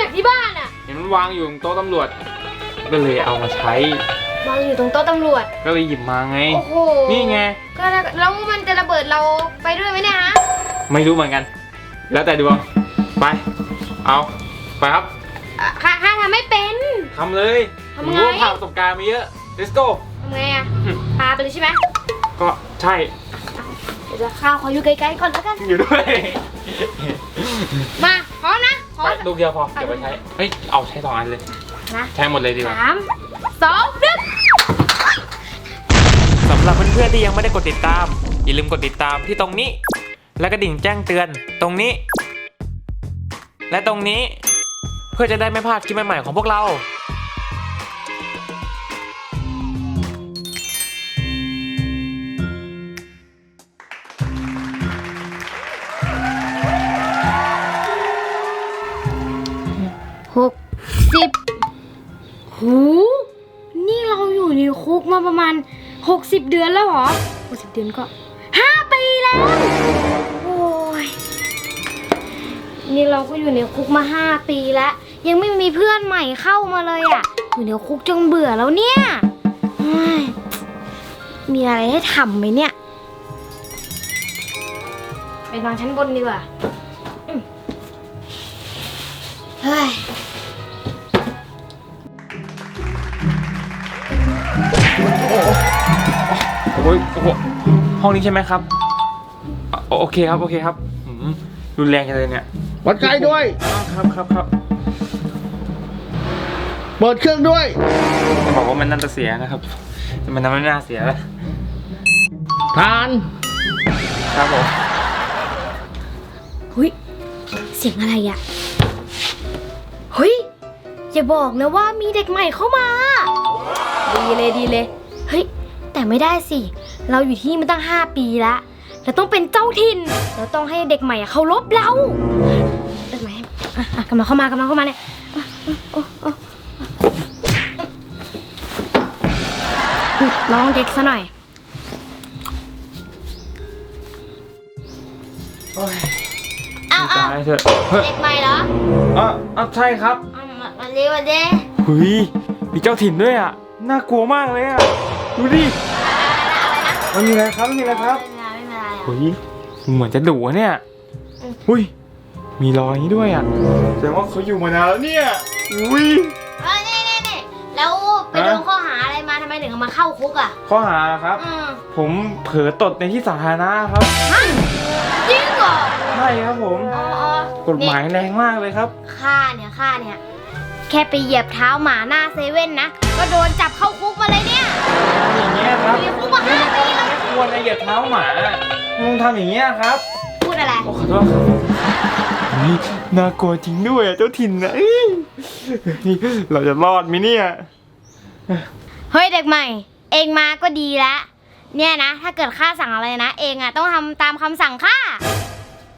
จากที่บ้านอะเห็นมันวางอยู่ตรงโต๊ะตำรวจ ก็เลยเอามาใช้ วางอยู่ตรงโต๊ะตำรวจ ก็เลยหยิบมาไง โอ้โหนี่ไง ก็แล้วแล้วมันจะระเบิดเราไปด้วยไหมเนี่ยฮะ ไม่รู้เหมือนกัน แล้วแต่ดวง ไป เอา ไปครับอะข้าข้าทำไม่เป็น ทำเลยทำไง รู้ว่าผ่านประสบการณ์มาเยอะ let's go ทำไงอะพาไปเลยใช่ไหมก็ใช่ เดี๋ยวจะข้าวขออยู่ไกลๆก่อนแล้วกัน อยู่ด้วย มาพร้อมนะพร้อ ไปมลูกเดียวพอเดี๋ยวไปใช้ เฮ้ย เอาใช้สองอันเลย นะใช้หมดเลยดีกว่า สามสองหนึ่งสำหรับเพื่อนๆที่ยังไม่ได้กดติดตาม อย่าลืมกดติดตามที่ตรงนี้ และกระดิ่งแจ้งเตือนตรงนี้ และตรงนี้ เพื่อจะได้ไม่พลาดคลิปใหม่ๆของพวกเรา 60 เดือนแล้วเหรอ60 เดือนก็ 5 ปีแล้ว โอ้ย นี่เราก็อยู่ในคุกมา 5 ปีแล้ว ยังไม่มีเพื่อนใหม่เข้ามาเลยอะ่ะ อยู่ในคุกจนเบื่อแล้วเนี่ยเฮ้ยมีอะไรให้ทำไหมเนี่ย ไปนอนชั้นบนดีกว่าอืมเฮ้ย ห้องนี้ใช่ไหมครับอะโอเคครับโอเคครับอืมรุนแรงจังเลยเนี่ยวัดไกลด้วย อ้าวครับครับครับเปิดเครื่องด้วยจะบอกว่ามันน่าจะเสียนะครับแต่มันไม่น่าเสียทาน ครับผมเฮ้ย เสียงอะไรอะเฮ้ย อย่าบอกนะว่ามีเด็กใหม่เข้ามา ดีเลยดีเลย เฮ้ย แต่ไม่ได้สิ เราอยู่ที่มาตั้ง 5 ปีแล้วเราต้องเป็นเจ้าถิ่นเราต้องให้เด็กใหม่อะเคารพเราเด็กใหม่อะอะกำลังเข้ามากำลังเข้ามาเนี่ยอะอะโอ้โอ้ลองเด็กซะหน่อย โอ้ยเอาเอาตายเถอะเฮ้ยเด็กใหม่เหรออ๋ออ๋อใช่ครับเอามามาเร็วเด้เฮ้ยมีเจ้าถิ่นด้วยอะ น่ากลัวมากเลยอะ ดูดิ มันมีอะไรครับมันมีอะไรครับไม่เป็นไรไม่เป็นไรอะเฮ้ยเหมือนจะดุอะเนี่ยอืมอุ้ยมีรอยนี้ด้วยอะแสดงว่าเขาอยู่มานานแล้วเนี่ยอุ้ย เออนี่นี่นี่แล้วไปฮะโดนข้อหาอะไรมาทำไมถึงเอามาเข้าคุกอะข้อหาครับ อืมผมเผลอตดในที่สาธารณะครับฮะจริงเหรอใช่ครับผม อ๋ออ๋อกฎหมายแรงมากเลยครับ ข้าเนี่ยข้าเนี่ย แค่ไปเหยียบเท้าหมาหน้าเซเว่นนะ ก็โดนจับเข้าคุกมาเลยเนี่ยอย่างเงี้ย ครับอยู่ในคุกมาห้าปีแล้วไม่ควรนะเหยียบเท้าหมามึงทำอย่างเงี้ยครับ พูดอะไร โอ้ขอโทษครับเฮ้ยน่ากลัวจริงด้วยอะเจ้าถิ่นนะเอ้ยเราจะรอดไหมเนี่ย เฮ้ยเด็กใหม่ เองมาก็ดีละ เนี่ยนะ ถ้าเกิดข้าสั่งอะไรนะ เองอะต้องทำตามคำสั่งข้า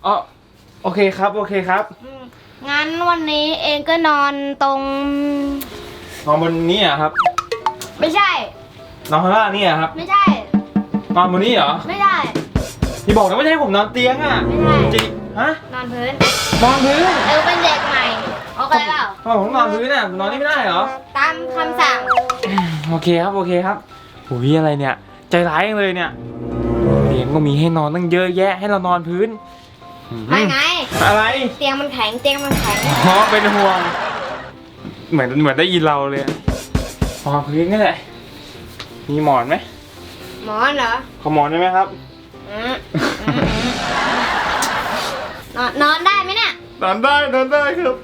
อ๋อโอเคครับ โอเคครับอืมงั้นวันนี้เองก็นอนตรง นอนบนนี้อะครับ ไม่ใช่ นอนข้างล่างนี่อะครับไม่ใช่นอนบนนี้เหรอไม่ได้ที่บอกนะไม่ใช่ให้ผมนอนเตียงอะไม่ใช่จริงฮะนอนพื้นนอนพื้นเออเป็นเด็กใหม่โอเคเปล่าทำไมผมต้องนอนพื้นอะนอนนี่ไม่ได้เหรอ ตามคำสั่งโอเคครับโอเคครับโอ้ยอะไรเนี่ย ใจร้ายจังเลยเนี่ยเตียงก็มีให้นอนตั้งเยอะแยะให้เรานอนพื้นอืมไม่ไง อะไรเตียงมันแข็งเตียงมันแข็งอ๋อเป็นห่วง เหมือนเหมือนได้ยินเราเลยอะนอนพื้นนี่แหละ มีหมอนไหมหมอนเหรอขอหมอนได้ไหมครับ อืมอืมอืมนอนนอนได้ไหมเนี่ยนอนได้นอนได้ครับ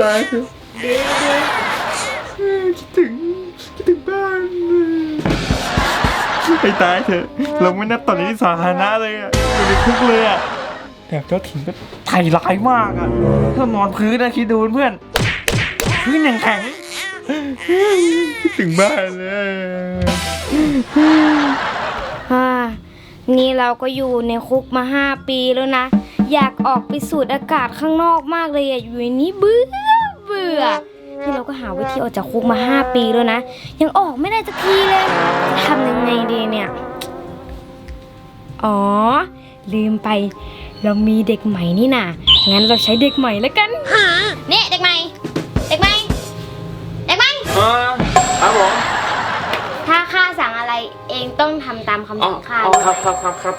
ตายครับคิดถึงคิดถึงบ้านไปตายเถอะเราไม่นับตอนนี้ที่สาธารณะเลยอะอยู่ในคุกเลยอะแต่เจ้าถิ่นก็ไทยร้ายมากอะถ้านอนพื้นนะคิดดูเพื่อนพื้นอย่างแข็ง คิดถึงบ้านเลยอ่านี่เราก็อยู่ในคุกมาห้าปีแล้วนะ อยากออกไปสูดอากาศข้างนอกมากเลยอะอยู่ในนี้เบื่อเบื่อนี่เราก็หาวิธีออกจากคุกมาห้าปีแล้วนะ ยังออกไม่ได้สักทีเลยจะทำยังไงดีเนี่ย อ๋อ ลืมไป เรามีเด็กใหม่นี่นะงั้นเราใช้เด็กใหม่แล้วกัน เนี่เด็กใหม่ ครับผมถ้าข้าสั่งอะไรเองต้องทำตามคำอ๋อสั่งข้าอ๋อด้วยครับครับครับครับ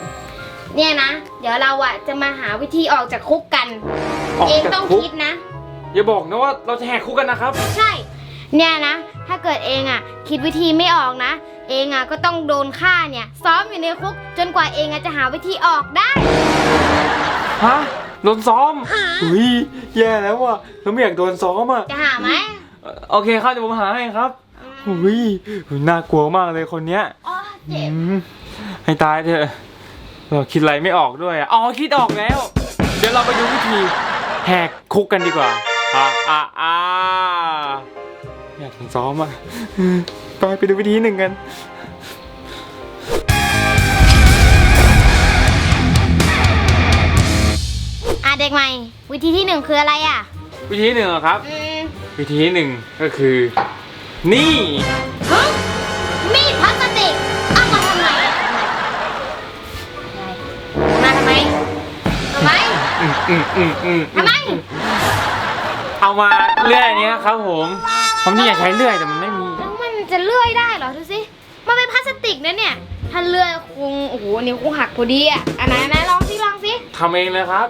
เนี่ยนะ เดี๋ยวเราอะจะมาหาวิธีออกจากคุกกัน ออกเองจากต้องคุกคิดนะ อย่าบอกนะว่าเราจะแหกคุกกันนะครับ ใช่ เนี่ยนะ ถ้าเกิดเองอะคิดวิธีไม่ออกนะ เองอะก็ต้องโดนฆ่าเนี่ย ซ้อมอยู่ในคุก จนกว่าเองอะจะหาวิธีออกได้ ฮะโดนซ้อมอุ้ยแย่แล้วว่ะเราไม่อยากโดนซ้อมอะจะหาไหมเอ่อ โอเคครับเดี๋ยวผมหาให้ครับอุ้ยน่ากลัวมากเลยคนเนี้ยอ๋อเจ็บอืมให้ตายเถอะเราคิดอะไรไม่ออกด้วยอะอ๋อคิดออกแล้ว เดี๋ยวเราไปดูวิธีแหกคุกกันดีกว่าอ่าอ่าอ่าอยากซ้อมอะไปไปดูวิธีหนึ่งกันอะเด็กใหม่ วิธีที่หนึ่งคืออะไรอะวิธีหนึ่งอะครับ อืม วิธีหนึ่งก็คือ นี่ ฮะมีดพลาสติกเอามาทำไมอะมาทำไมทำไมอืมอืมอืมอืมทำไมเอามาเลื่อยอันเนี้ยครับผมผมนี่อยากใช้เลื่อยแต่มันไม่มี แล้วมันจะเลื่อยได้เหรอดูสิมันเป็นพลาสติกนะเนี่ย ถ้าเลื่อยคงโอ้โหนิ้วคงหักพอดีอะอันไหนอันไหนลองสิลองสิทำเองเลยครับ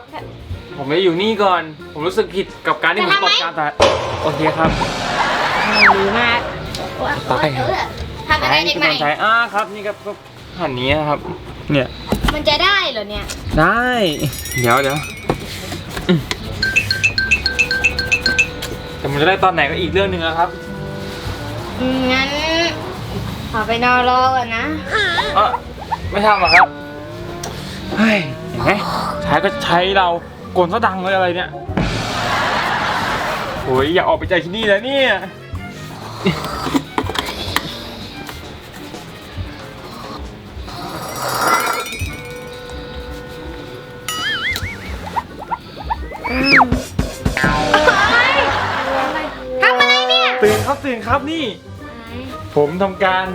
ผมไม่อยู่นี่ก่อน ผมรู้สึกผิดกับการที่ผมจะทำตไหมกการแต่โอเคครับดีมากตายเออทำอะไรเด็กใหม่ใช้อ่าครับนี่ครับก็หันนี้ครับ เนี่ย มันจะได้เหรอเนี่ย ได้ เดี๋ยวเดี๋ยวอืมแต่มันจะได้ตอนไหนก็อีกเรื่องหนึ่งนะครับอืมงั้นขอไปนอนรอก่อนนะเออไม่ทำหรอกครับ เฮ้ยเห็นไหมใช้ก็ใช้เรา กลซะดังเลยอะไรเนี่ยโอ้ยอยากออกไปจากที่นี่แล้วเนี่ยทำอะไรเนี่ยตื่นครับตื่นครับนี่ ผมทำการ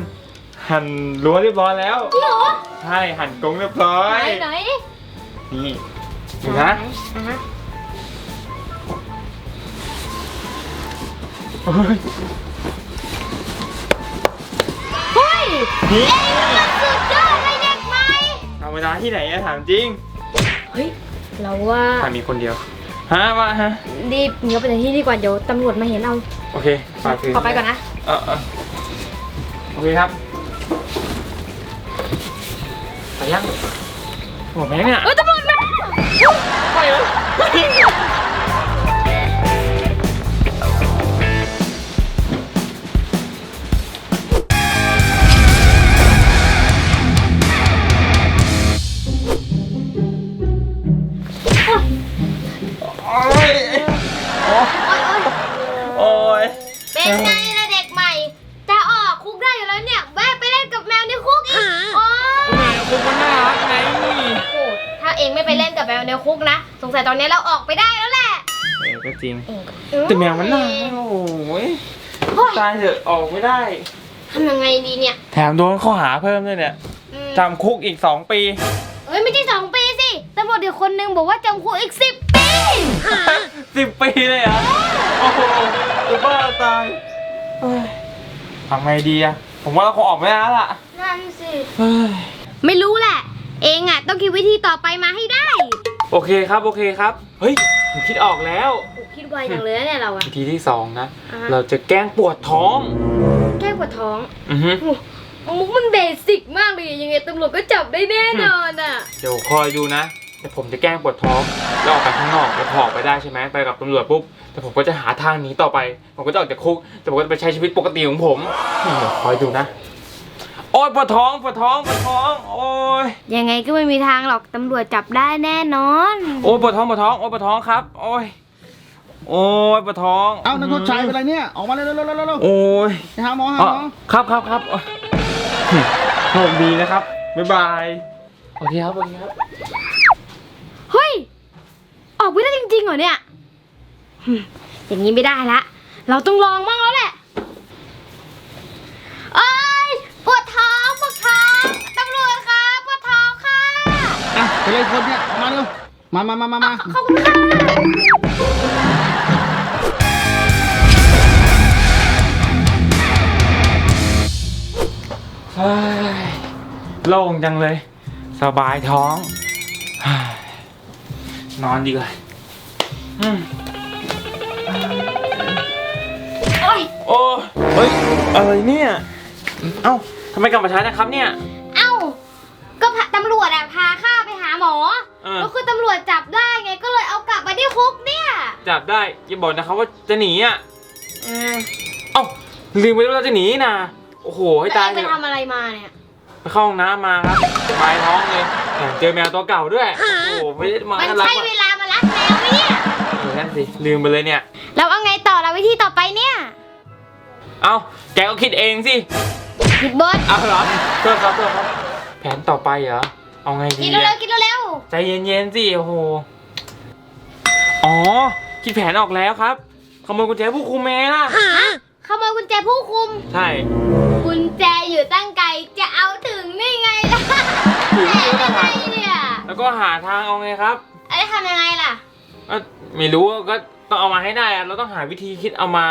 หั่นรั้วเรียบร้อยแล้ว จริงเหรอใช่หั่นกรงเรียบร้อไหนย ไหน นี่ ดูนะอ่าฮะโอ้ยเฮ้ยนี่มันสุดยอดเลยเด็กใหม่ธรรมดาที่ไหนอะถามจริงเฮ้ยเราว่าถ้ามีคนเดียวฮะว่าฮะรีบหนีออกไปจากที่นี่ดีกว่าเดี๋ยวตำรวจมาเห็นเอาโอเคฝากถือขอไปก่อนนะเออเออโอเคครับไปยังหมดไหมเนี่ย เออตำรวจ มาไป นนี้เราออกไปได้แล้วแหละ เออก็จริงเองก็แต่แมวมันน่ารักโอ้ยโอ๊ยตายเถอะออกไม่ได้ ทำยังไงดีเนี่ย แถมโดนข้อหาเพิ่มด้วยเนี่ยอืมจำคุกอีก 2 ปี เอ้ยไม่ใช่สองปีสิตำรวจเด็กคนนึงบอกว่าจำคุกอีกสิบปี10 ปีเลยเหรอโอ้โหจะบ้าตายเอ้ยทำไงดีอะผมว่าเราคงออกไม่ได้แล้วล่ะนั่นสิ เฮ้ยไม่รู้แหละ เองอะต้องคิดวิธีต่อไปมาให้ได้ โอเคครับโอเคครับ เฮ้ยผมคิดออกแล้ว โอ้คิดไวจังเลยนะเนี่ยเราอะวิธีที่2นะ อ่าฮะเราจะแกล้งปวดท้อง แก้ปวดท้องอือฮึโอ้มุกมันเบสิกมากเลยยังไงตำรวจก็จับได้แน่นอนอะเดี๋ยวคอยดูนะแต่ผมจะแกล้งปวดท้องแล้วออกไปข้างนอกแล้วพอออกไปได้ใช่ไหมไปกับตำรวจปุ๊บแต่ผมก็จะหาทางหนีต่อไป ผมก็จะออกจากคุกแต่ผมก็จะไปใช้ชีวิตปกติของผมเดี๋ยวคอยดูนะ โอ้ยปวดท้องปวดท้องปวดท้อง โอ้ยยังไงก็ไม่มีทางหรอกตำรวจจับได้แน่นอน โอ้ยปวดท้องปวดท้องโอ้ยปวดท้องครับ โอ้ยโอ้ยปวดท้องเอ้านักโทษชายเป็นไรเนี่ย ออกมาเร็วๆๆๆๆโอ้ยไปหาหมอหาอ๋อหมอครับครับครับโอ้ยโชคดีนะครับบ๊ายบายโอเคครับโอเคครับเฮ้ย ออกไปได้จริงๆเหรอเนี่ยหึอย่างนี้ไม่ได้ละ เราต้องลองมั่งแล้วแหละ ปวดท้องตำรวจคะปวดท้องค่ะอะเป็นไรคนเนี่ยออกมาเร็ว มามามามามาขอบคุณค่ะเฮ้ยโล่งจังเลย สบายท้องเฮ้ยนอนดีกว่าอืมโอ้ยโอ้เฮ้ย อะไรเนี่ย เอ้าทำไมกลับมาช้าจังครับเนี่ย อเออแล้วคือตำรวจจับได้ไงก็เลยเอากลับมาที่คุกเนี่ย จับได้อย่าบอกนะครับว่าจะหนีอะอืมเอ้าลืมไปว่าเราจะหนีนะโอ้โหให้แล้วตายเองเถไปอะทำอะไรมาเนี่ย ไปเข้าห้องน้ำมาครับปลายท้องเลยแถมเจอแมวตัวเก่าด้วยโอ้โหไม่ได้มามันน่ารักใช่มากเวลามารักแมวไหมเนี่ย เออนั่นสิลืมไปเลยเนี่ย แล้วเอาไงต่อเราวิธีต่อไปเนี่ยเอ้าแกก็คิดเองสิคิดบดเอาเหรอโทษครับโทษครับ แผนต่อไปเหรอ เอาไงคิดีดเร็อะวๆคิดเร็วใจเย็นๆสิโอ้โห อ๋อ คิดแผนออกแล้วครับ ขโมยกุญแจผู้คุมเองล่ะ ๆฮะขโมยกุญแจผู้คุม ใช่ กุญแจอยู่ตั้งไกลจะเอาถึงนี่ไงล่ะถึงแหมก็ยังไงหาเนี่ยแล้วก็หาทางเอาไงครับไอ้ทำยังไงล่ะเอ้าไม่รู้ก็ต้องเอามาให้ได้อะเราต้องหาวิธีคิดเอามา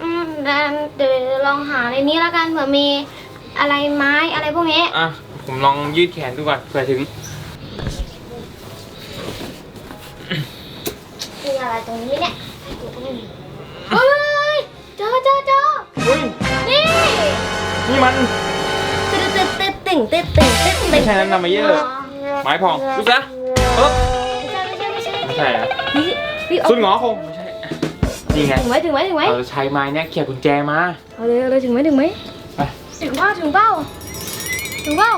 อืมเดี๋ยวเดี๋ยวลองหาในนี้แล้วกันเผื่อมีอะไรไม้อะไรพวกนี้ อะ ผมลองยืดแขนดูก่อนเผื่อถึง มีอะไรตรงนี้เนี่ยเฮ้ยเจอเจอเจอเฮ้ย นี่นี่มัน ตึ๊ดตึ๊ดตึ๊ดตึ๊งตึ๊ดตึ๊งตึ๊ดตึ๊งไม่ใช่นั้นนะมาเยอะ ไม้พองดูซะเออไม่ใช่ไม่ใช่ไม่ใช่ไม่ใช่อะนี่นี่เอาสุดหงอคงไม่ใช่ นี่ไง ถึงไหมถึงไหมถึงไหมเราจะใช้ไม้เนี่ยเขี่ยกุญแจมา เอาเลยเอาเลยถึงไหมถึงไหมไปถึงเปล่าถึงเปล่า ถึงเปล่า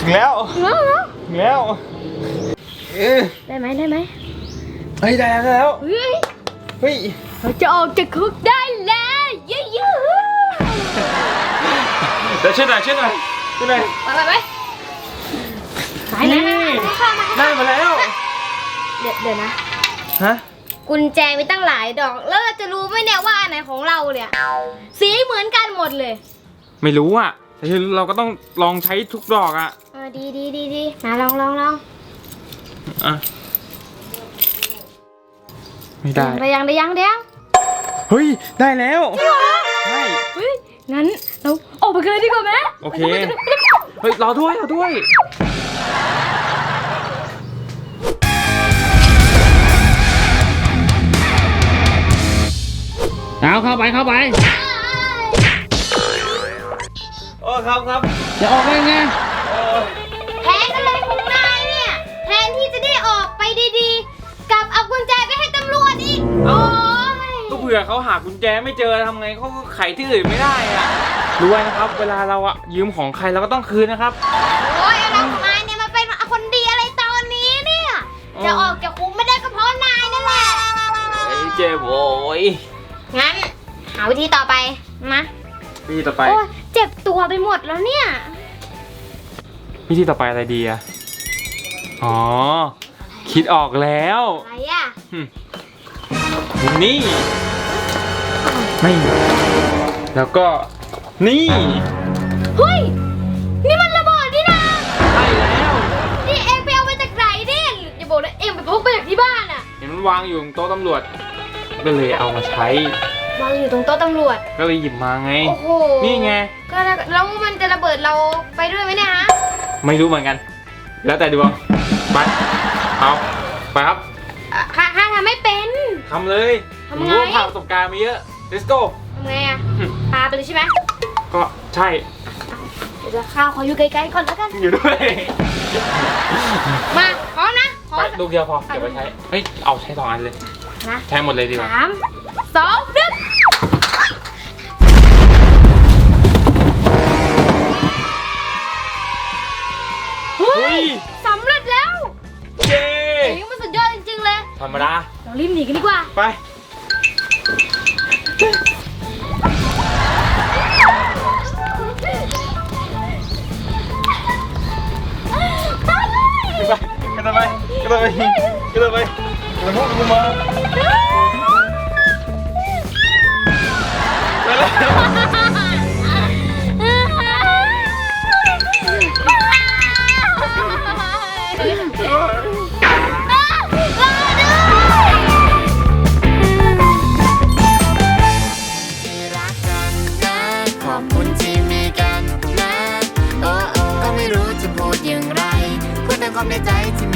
ถึงแล้ว ถึงแล้วเหรอถึงแล้วเออได้ไหมได้ไหมเฮ้ยได้แล้วได้แล้ว เฮ้ยเฮ้ย เราจะออกจากคุกได้แล้วเย้ยูเดี๋ยวช่วยหน่อยช่วยหน่อยช่วยหน่อยไปไปไปไปไหนไหนไหนเข้ามาได้มาแล้ว เดี๋ยวเดี๋ยวนะ ฮะ กุญแจมีตั้งหลายดอก แล้วเราจะรู้ ไหมเนี่ยว่าอันไหนของเราเนี่ย สีเหมือนกันหมดเลย ไม่รู้อะแต่คือเราก็ต้องลองใช้ทุกดอกอะเออดีดีดีดีมาลองลองลองอะไม่ได้ได้ยังได้ยังได้ยังเฮ้ยได้แล้วใช่เฮ้ยงั้นเราออกไปกันเลยดีกว่าไหมโอเคเฮ้ยรอด้วยรอด้วย เอาเข้าไปเข้าไป โอ้ครับครับจะออกไปไงแผนอะไรของนายเนี่ยแทนที่จะได้ออกไปดีๆ กลับเอากุญแจไปให้ตำรวจอีก โอ้ยก็เผื่อเขาหากุญแจไม่เจอทำไงเขาก็ไขที่อื่นไม่ได้อะรู้ไว้นะครับ เวลาเราอะยืมของใครเราก็ต้องคืนนะครับ โอ้ยอะไรของนายเนี่ยมาเป็นคนดีอะไรตอนนี้เนี่ยอ๋อจะออกจากคุกไม่ได้ก็เพราะนายนั่นแหละ ไอ้เจ็บโอ้ย งั้น หาวิธีต่อไปนะวิธีต่อไป โอ้ยเจ็บตัวไปหมดแล้วเนี่ย วิธีต่อไปอะไรดีอะอ๋อ คิดออกแล้ว อะไรอะนี่ ไม่ แล้วก็ นี่ เฮ้ย นี่มันระเบิดนี่นะใช่แล้ว นี่เอ็งไปเอามาจากไหนเนี่ยอย่าบอกนะเอ็งไปพกมาจากที่บ้านอะ เห็นมันวางอยู่บนโต๊ะตำรวจ ก็เลยเอามาใช้วางอยู่ตรงโต๊ะตำรวจ ก็เลยหยิบมาไง โอ้โหนี่ไง ก็แล้วแล้วมันจะระเบิดเราไปด้วยไหมเนี่ยฮะ ไม่รู้เหมือนกัน แล้วแต่ดวงไปเอาไปครับอะข้าข้าทำไม่เป็น ทำเลยทำผมไงรู้ว่าผ่านประสบการณ์มาเยอะ let's go ทำไงอะอืมพาไปเลยใช่ไหมก็ใช่เดี๋ยวจะข้าวขออยู่ไกลๆก่อนแล้วกัน อยู่ด้วยมาพร้อมนะพร้อไปม ลูกเดียวพอเดี๋ยวไปใช้เฮ้ยเอาใช้สองอันเลย นะใช้หมดเลยดีกว่าสามสองหนึ่งเฮ้เฮ้ยยสำเร็จแล้วเย้เฮ้ยมันสุดยอดจริงๆเลย ธรรมดา เรารีบหนีกันดีกว่า ไปตายเลยกระโดดไปกระ แล้วพวกกูมาขอบคุณที่มีกันนะโอ้ก็ไม่รู้จะพูดอย่างไร พูดแต่ความในใจที่